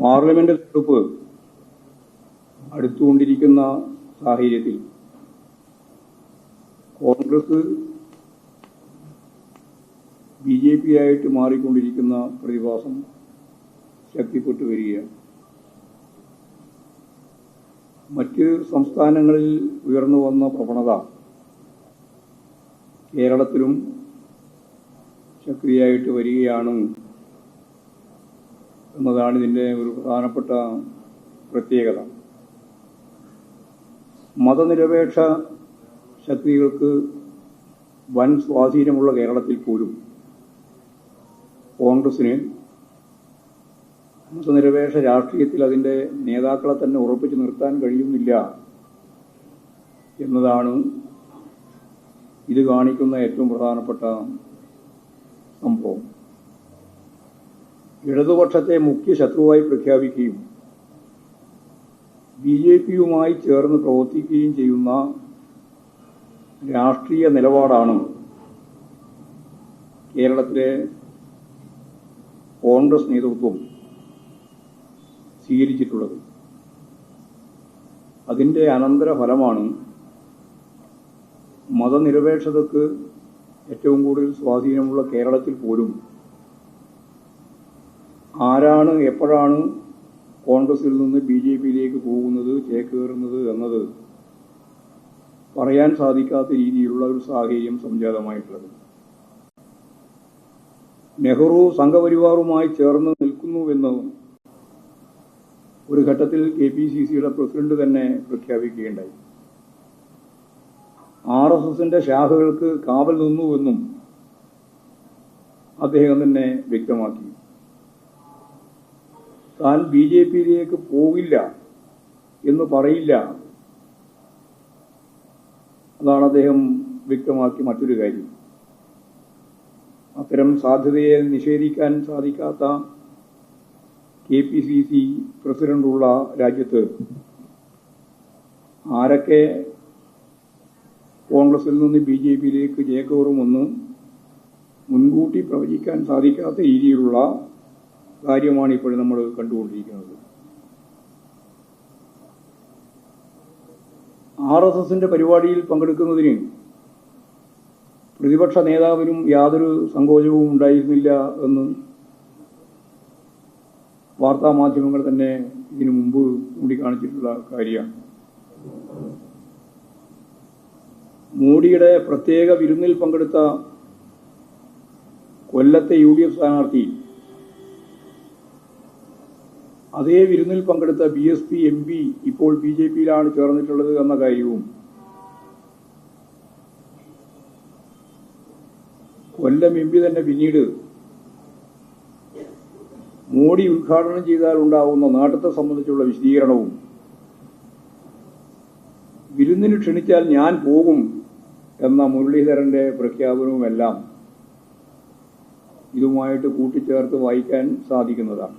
Parliament തെരഞ്ഞെടുപ്പ് അടുത്തുകൊണ്ടിരിക്കുന്ന സാഹചര്യത്തിൽ Congress B J P ആയിട്ട് മാറിക്കൊണ്ടിരിക്കുന്ന പ്രതിഭാസം ശക്തിപ്പെട്ടു വരികയാണ്. മറ്റ് സംസ്ഥാനങ്ങളിൽ ഉയർന്നു വന്ന പ്രവണത കേരളത്തിലും ശക്തിയായിട്ട് വരികയാണ് എന്നതാണ് ഇതിന്റെ ഒരു പ്രധാനപ്പെട്ട പ്രത്യേകത. മതനിരപേക്ഷ ശക്തികൾക്ക് വൻ സ്വാധീനമുള്ള കേരളത്തിൽ പോലും കോൺഗ്രസിന് മതനിരപേക്ഷ രാഷ്ട്രീയത്തിൽ അതിന്റെ നേതാക്കളെ തന്നെ ഉറപ്പിച്ചു നിർത്താൻ കഴിയുന്നില്ല എന്നതാണ് ഇത് കാണിക്കുന്ന ഏറ്റവും പ്രധാനപ്പെട്ട സംഭവം. ഇടതുപക്ഷത്തെ മുഖ്യ ശത്രുവായി പ്രഖ്യാപിക്കുകയും ബി ജെ പിയുമായി ചേർന്ന് പ്രവർത്തിക്കുകയും ചെയ്യുന്ന രാഷ്ട്രീയ നിലപാടാണ് കേരളത്തിലെ കോൺഗ്രസ് നേതൃത്വം സ്വീകരിച്ചിട്ടുള്ളത്. അതിന്റെ അനന്തരഫലമാണ് മതനിരപേക്ഷതക്ക് ഏറ്റവും കൂടുതൽ സ്വാധീനമുള്ള കേരളത്തിൽ പോലും ആരാണ് എപ്പോഴാണ് കോൺഗ്രസിൽ നിന്ന് ബി ജെ പിയിലേക്ക് പോകുന്നത് ചേക്കേറുന്നത് എന്നത് പറയാൻ സാധിക്കാത്ത രീതിയിലുള്ള ഒരു സാഹചര്യം സംജാതമായിട്ടുള്ളത്. നെഹ്റു സംഘപരിവാറുമായി ചേർന്ന് നിൽക്കുന്നുവെന്ന് ഒരു ഘട്ടത്തിൽ കെ പി സി സിയുടെ പ്രസിഡന്റ് തന്നെ പ്രഖ്യാപിക്കുകയുണ്ടായി. ആർ എസ് എസിന്റെ ശാഖകൾക്ക് കാവൽ നിന്നുവെന്നും അദ്ദേഹം തന്നെ വ്യക്തമാക്കി. താൻ ബി ജെ പിയിലേക്ക് പോകില്ല എന്ന് പറയില്ല. അതാണ് അദ്ദേഹം വ്യക്തമാക്കി മറ്റൊരു കാര്യം. അത്തരം സാധ്യതയെ നിഷേധിക്കാൻ സാധിക്കാത്ത കെ പി സി സി പ്രസിഡന്റുള്ള രാജ്യത്ത് ആരൊക്കെ കോൺഗ്രസിൽ നിന്ന് ബി ജെ പിയിലേക്ക് ഒന്ന് മുൻകൂട്ടി പ്രവചിക്കാൻ സാധിക്കാത്ത രീതിയിലുള്ള കാര്യമാണ് ഇപ്പോൾ നമ്മൾ കണ്ടുകൊണ്ടിരിക്കുന്നത്. ആർ എസ് എസിന്റെ പരിപാടിയിൽ പങ്കെടുക്കുന്നതിന് പ്രതിപക്ഷ നേതാവിനും യാതൊരു സങ്കോചവും ഉണ്ടായിരുന്നില്ല എന്ന് വാർത്താ മാധ്യമങ്ങൾ തന്നെ ഇതിനു മുമ്പ് ചൂണ്ടിക്കാണിച്ചിട്ടുള്ള കാര്യമാണ്. മോഡിയുടെ പ്രത്യേക വിരുന്നിൽ പങ്കെടുത്ത കൊല്ലത്തെ യു ഡി എഫ് സ്ഥാനാർത്ഥി അതേ വിരുന്നിൽ പങ്കെടുത്ത B S P M P ഇപ്പോൾ ബി ജെ പിയിലാണ് ചേർന്നിട്ടുള്ളത് എന്ന കാര്യവും. കൊല്ലം എം പി തന്നെ പിന്നീട് മോഡി ഉദ്ഘാടനം ചെയ്താൽ ഉണ്ടാവുന്ന നാട്ടത്തെ സംബന്ധിച്ചുള്ള വിശദീകരണവും. വിരുന്നിന് ക്ഷണിച്ചാൽ ഞാൻ പോകും എന്ന മുരളീധരന്റെ പ്രഖ്യാപനവുമെല്ലാം ഇതുമായിട്ട് കൂട്ടിച്ചേർത്ത് വായിക്കാൻ സാധിക്കുന്നതാണ്.